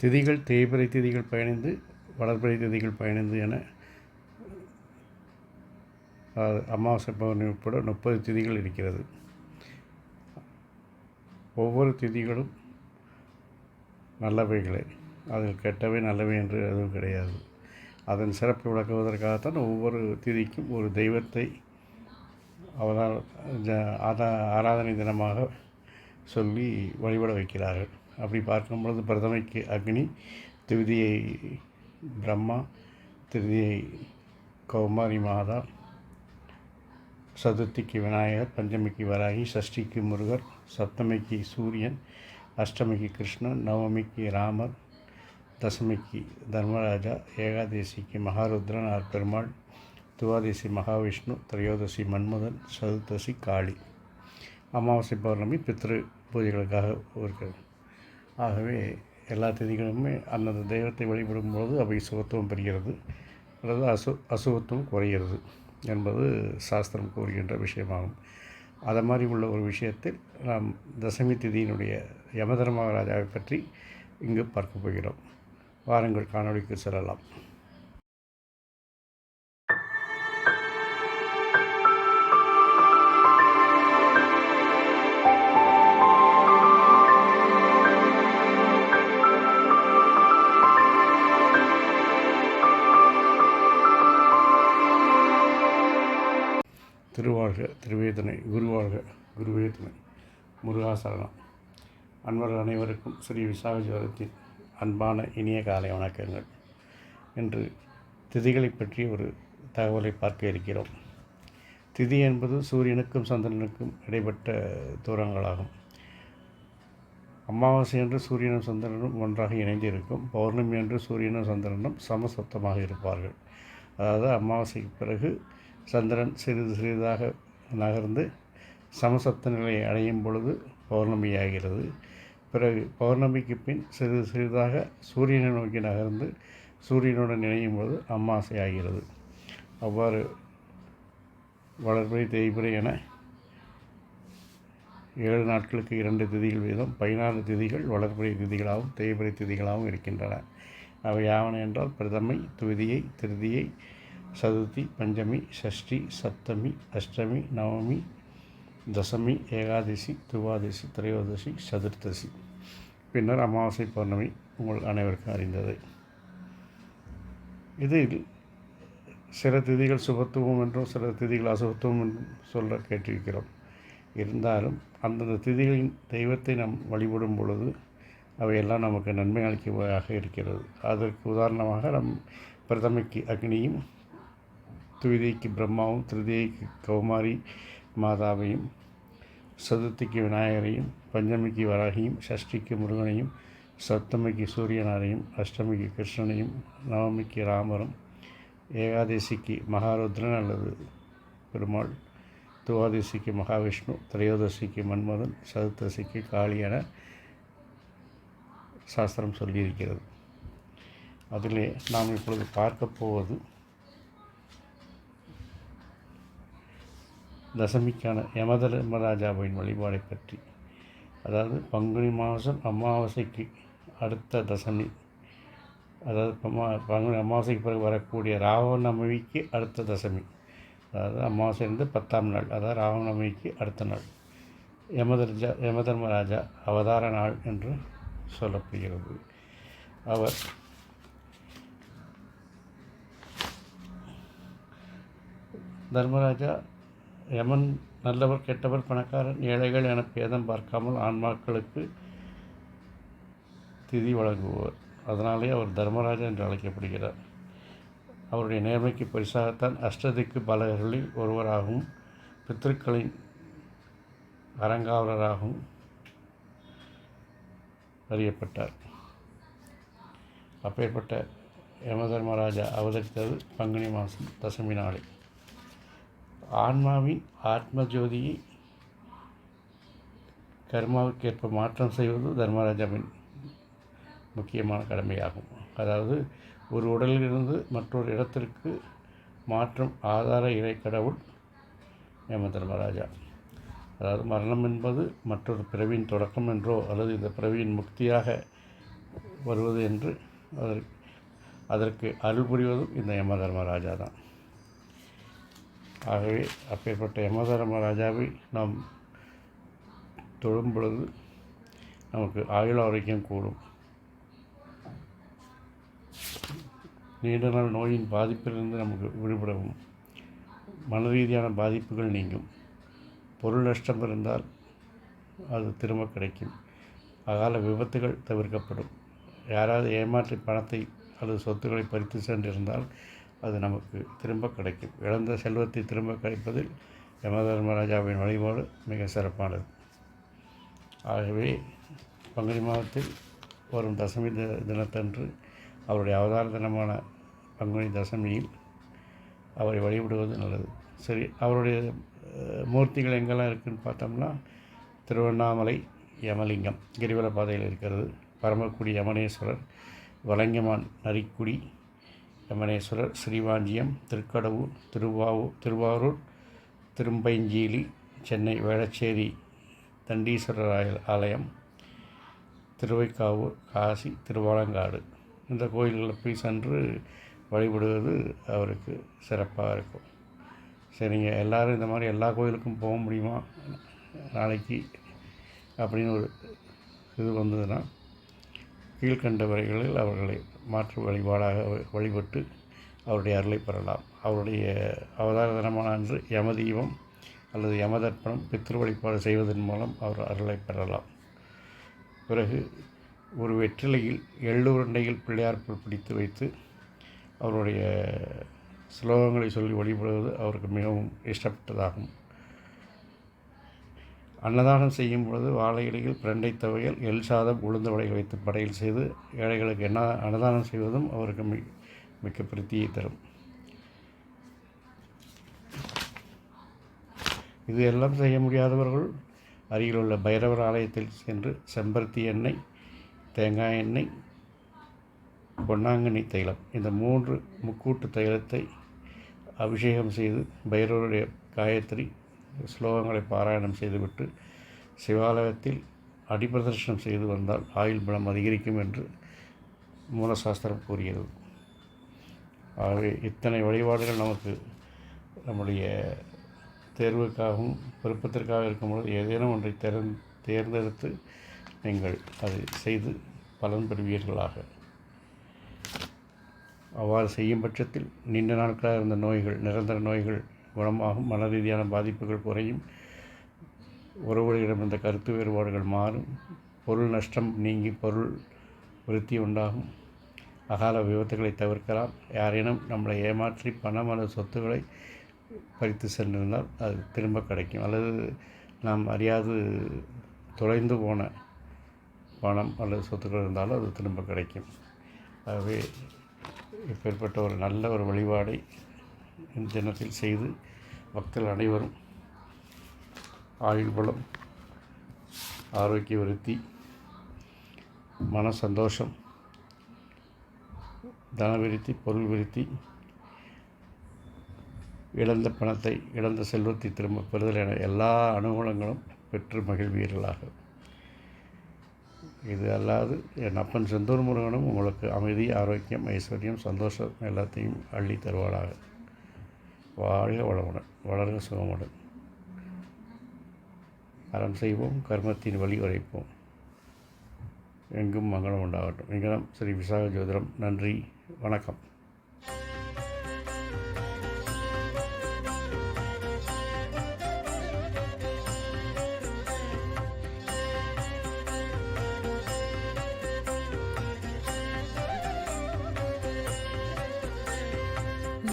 திதிகள் தேய்பிறை திதிகள் பயணிந்து வளர்பிறை திதிகள் பயணிந்து என அமாவாசை பௌர்ணமி உட்பட முப்பது திதிகள் இருக்கிறது. ஒவ்வொரு திதிகளும் நல்லவைகளே. அதில் கெட்டவை நல்லவை என்று எதுவும் கிடையாது. அதன் சிறப்பை விளக்குவதற்காகத்தான் ஒவ்வொரு திதிக்கும் ஒரு தெய்வத்தை அவதார ஆதா ஆராதனை தினமாக சொல்லி வழிபட வைக்கிறார்கள். அப்படி பார்க்கும் பொழுது பிரதமைக்கு அக்னி திருதியை பிரம்மா திருதியை கௌமாரி மாதா சதுர்த்திக்கு விநாயகர் பஞ்சமிக்கு வராகி சஷ்டிக்கு முருகர் சப்தமிக்கு சூரியன் அஷ்டமிக்கு கிருஷ்ணன் நவமிக்கு ராமர் தசமிக்கு தர்மராஜா ஏகாதசிக்கு மகாருத்ரன் ஆர் பெருமாள் துவாதசி மகாவிஷ்ணு திரையோதசி மன்மதன் சதுர்த்தசி காளி. அமாவாசை பௌர்ணமி பித்ரு பூஜைகளுக்காக இருக்கிறது. ஆகவே எல்லா திதிகளுமே அந்தந்த தெய்வத்தை வழிபடும் பொழுது அவை சுகத்துவம் பெறுகிறது அல்லது அசு அசுகத்துவம் குறைகிறது என்பது சாஸ்திரம் கூறுகின்ற விஷயமாகும். அதை மாதிரி உள்ள ஒரு விஷயத்தில் நாம் தசமி திதியினுடைய யமதர்மராஜாவை பற்றி இங்கு பார்க்க போகிறோம். வாருங்கள் காணொளிக்கு செல்லலாம். வாழ்க திருவேதனை குருவாழ்க குருவேதனை முருகாசரணம் அன்பர்கள் அனைவருக்கும் ஸ்ரீ விசாக ஜோதத்தின் அன்பான இனிய காலை வணக்கங்கள். என்று திதிகளை பற்றி ஒரு தகவலை பார்க்க இருக்கிறோம். திதி என்பது சூரியனுக்கும் சந்திரனுக்கும் இடைப்பட்ட தூரங்களாகும். அமாவாசை என்று சூரியனும் சந்திரனும் ஒன்றாக இணைந்து இருக்கும். பௌர்ணமி என்று சூரியனும் சந்திரனும் சமசத்தமாக இருப்பார்கள். அதாவது அமாவாசைக்கு பிறகு சந்திரன் சிறிது சிறிதாக நகர்ந்து சமசப்த நிலையை அடையும் பொழுது பௌர்ணமியாகிறது. பிறகு பௌர்ணமிக்கு பின் சிறிது சிறிதாக சூரியனை நோக்கி நகர்ந்து சூரியனுடன் இணையும் பொழுது அம்மாசை ஆகிறது அவ்வாறு வளர்பிறை தேய்பிறை என ஏழு நாட்களுக்கு இரண்டு திதிகள் வீதம் பதினாறு திதிகள் வளர்பிறை திதிகளாகவும் தேய்பிறை திதிகளாகவும் இருக்கின்றன. அவை யாவன என்றால் பிரதமை துவிதியை திருதியை சதுர்த்தி பஞ்சமி ஷஷ்டி சப்தமி அஷ்டமி நவமி தசமி ஏகாதசி துவாதசி திரையோதசி சதுர்த்தசி பின்னர் அமாவாசை பௌர்ணமி உங்கள் அனைவருக்கும் அறிந்தது இதில் சில திதிகள் சுபத்துவம் என்றும் சில திதிகள் அசுபத்துவம் என்றும் சொல்ல கேட்டிருக்கிறோம். இருந்தாலும் அந்தந்த திதிகளின் தெய்வத்தை நாம் வழிபடும் பொழுது அவையெல்லாம் நமக்கு நன்மை அளிக்கவாக இருக்கிறது. அதற்கு உதாரணமாக நம் பிரதமைக்கு அக்னியும் துவிதைக்கு பிரம்மாவும் திருதியைக்கு கௌமாரி மாதாவையும் சதுர்த்திக்கு விநாயகரையும் பஞ்சமிக்கு வராகியும் சஷ்டிக்கு முருகனையும் சப்தமிக்கு சூரியனாரையும் அஷ்டமிக்கு கிருஷ்ணனையும் நவமிக்கு ராமரும் ஏகாதசிக்கு மகாருத்ரன் அல்லது பெருமாள் துவாதசிக்கு மகாவிஷ்ணு திரையோதசிக்கு மன்மதன் சதுர்த்தசிக்கு காளி என சாஸ்திரம் சொல்லியிருக்கிறது. அதிலே நாம் இப்பொழுது பார்க்க போவது தசமிக்கான யமதர்மராஜாவின் வழிபாடை பற்றி. அதாவது பங்குனி மாதம் அமாவாசைக்கு அடுத்த தசமி. அதாவது பங்குனி அமாவாசைக்கு பிறகு வரக்கூடிய ராவணமிக்கு அடுத்த தசமி. அதாவது அமாவாசையிலிருந்து பத்தாம் நாள். அதாவது ராவணமிக்கு அடுத்த நாள். யமதர்ஜா யமதர்மராஜா அவதார நாள் என்று சொல்லப்படுகிறது. அவர் தர்மராஜா யமன் நல்லவர் கெட்டவர் பணக்காரன் ஏழைகள் என பேதம் பார்க்காமல் ஆன்மாக்களுக்கு திதி வழங்குவார். அதனாலே அவர் தர்மராஜா என்று அழைக்கப்படுகிறார். அவருடைய நேர்மைக்கு பரிசாகத்தான் அஷ்டதிக்கு பாலகர்களில் ஒருவராகவும் பித்திருக்களின் அறங்காவலராகவும் அறியப்பட்டார். அப்பேற்பட்ட யமதர்மராஜா அவதரித்தது பங்குனி மாதம் தசமி நாளை ஆன்மாவின் ஆத்ம ஜோதியை கர்மாவுக்கேற்ப மாற்றம் செய்வது தர்மராஜாவின் முக்கியமான கடமையாகும். அதாவது ஒரு உடலிலிருந்து மற்றொரு இடத்திற்கு மாற்றம் ஆதார இறை கடவுள் யம தர்மராஜா. அதாவது மரணம் என்பது மற்றொரு பிறவியின் தொடக்கம் என்றோ அல்லது இந்த பிறவியின் முக்தியாக வருவது என்று அதற்கு அதற்கு அருள் புரிவதும் இந்த யம தர்மராஜா தான். ஆகவே அப்பேற்பட்ட யமதர்ம ராஜாவை நாம் தொழும் பொழுது நமக்கு ஆயுள் ஆரோக்கியம் கூடும். நீண்ட நாள் நோயின் பாதிப்பிலிருந்து நமக்கு விடுபடவும். மன ரீதியான பாதிப்புகள் நீங்கும். பொருள் நஷ்டம் இருந்தால் அது திரும்ப கிடைக்கும். அகால விபத்துகள் தவிர்க்கப்படும். யாராவது ஏமாற்றி பணத்தை அல்லது சொத்துக்களை பறித்து சென்றிருந்தால் அது நமக்கு திரும்ப கிடைக்கும். இழந்த செல்வத்தை திரும்ப கிடைப்பதில் யமதர்மராஜாவின் வழிபாடு மிக சிறப்பானது. ஆகவே பங்குனி மாதத்தில் வரும் தசமி தி- தினத்தன்று அவருடைய அவதார தினமான பங்குனி தசமியில் அவரை வழிபடுவது நல்லது. சரி அவருடைய மூர்த்திகள் எங்கெல்லாம் இருக்குதுன்னு பார்த்தோம்னா திருவண்ணாமலை யமலிங்கம் கிரிவல பாதையில் இருக்கிறது பரமக்குடி யமனேஸ்வரர் வலங்கமான் நரிக்குடி யமனேஸ்வரர் ஸ்ரீவாஞ்சியம் திருக்கடவுர் திருவாவூர் திருவாரூர் திரும்பைஞ்சீலி சென்னை வேளச்சேரி தண்டீஸ்வரர் ஆய- ஆலயம் திருவைக்காவூர் காசி திருவாலங்காடு. இந்த கோயில்களில் போய் சென்று வழிபடுவது அவருக்கு சிறப்பாக இருக்கும். சரிங்க எல்லோரும் இந்த மாதிரி எல்லா கோயிலுக்கும் போக முடியுமா? நாளைக்கு அப்படின்னு ஒரு இது வந்ததுன்னா கீழ்கண்ட வரைகளில் அவர்களை மாற்று வழிபாடாக வழிபட்டு அவருடைய அருளை பெறலாம். அவருடைய அவதார தினமான அன்று யமதீபம் அல்லது யமதர்ப்பணம் பித்ரு வழிபாடு செய்வதன் மூலம் அவர் அருளை பெறலாம். பிறகு ஒரு வெற்றிலையில் எள்ளுருண்டையில் பிள்ளையார் புல் பிடித்து வைத்து அவருடைய ஸ்லோகங்களை சொல்லி வழிபடுவது அவருக்கு மிகவும் இஷ்டப்பட்டதாகும். அன்னதானம் செய்யும் பொழுது வாழை இலையில் பிரண்டை துவையல் எல் சாதம் உளுந்த வடைகள் வைத்து படையல் செய்து ஏழைகளுக்கு என்ன அன்னதானம் செய்வதும் அவருக்கு மி மிக்க பிரீத்தியை தரும். இது எல்லாம் செய்ய முடியாதவர்கள் அருகில் உள்ள பைரவர் ஆலயத்தில் சென்று செம்பருத்தி எண்ணெய் தேங்காய் எண்ணெய் பொன்னாங்கண்ணி தைலம் இந்த மூன்று முக்கூட்டு தைலத்தை அபிஷேகம் செய்து பைரவருடைய காயத்ரி ஸ்லோகங்களை பாராயணம் செய்துவிட்டு சிவாலயத்தில் அடிப்பிரதர்ஷனம் செய்து வந்தால் ஆயுள் பலம் அதிகரிக்கும் என்று மூலசாஸ்திரம் கூறியது. ஆகவே இத்தனை வழிபாடுகள் நமக்கு நம்முடைய தேர்வுக்காகவும் விருப்பத்திற்காக இருக்கும்பொழுது ஏதேனும் ஒன்றை தேர்ந் தேர்ந்தெடுத்து நீங்கள் அதை செய்து பலன் பெறுவீர்களாக. அவ்வாறு செய்யும் பட்சத்தில் நீண்ட நாட்களாக இருந்த நோய்கள் நிரந்தர நோய்கள் குணமாகும் மன ரீதியான பாதிப்புகள் குறையும். உறவுகளிடம் இந்த கருத்து வேறுபாடுகள் மாறும். பொருள் நஷ்டம் நீங்கி பொருள் விருத்தி உண்டாகும். அகால விபத்துகளை தவிர்க்கலாம். யாரேனும் நம்மளை ஏமாற்றி பணம் அல்லது சொத்துக்களை பறித்து சென்றிருந்தால் அது திரும்ப கிடைக்கும். அல்லது நாம் அறியாது தொலைந்து போன பணம் அல்லது சொத்துக்கள் இருந்தாலும் அது திரும்ப கிடைக்கும். ஆகவே இப்பேற்பட்ட ஒரு நல்ல ஒரு வழிபாடை இந்த தினத்தில் செய்து மக்கள் அனைவரும் ஆயுள் பலம் ஆரோக்கிய விருத்தி மன சந்தோஷம் தன விருத்தி பொருள் விருத்தி இழந்த பணத்தை இழந்த செல்வத்தை திரும்ப பெறுதல் என எல்லா அனுகூலங்களும் பெற்று மகிழ்வீர்களாக. இது அல்லாது என் அப்பன் செந்தூர் முருகனும் உங்களுக்கு அமைதி ஆரோக்கியம் ஐஸ்வர்யம் சந்தோஷம் எல்லாத்தையும் அள்ளி தருவாளாக வாழ்க வளமுடன் வளர்க சுகமுடன். அறம் செய்வோம் கர்மத்தின் வழி உரைப்போம். எங்கும் மங்களம் உண்டாகட்டும். எங்கனம் ஸ்ரீ விசாக ஜோதிடம் நன்றி வணக்கம்.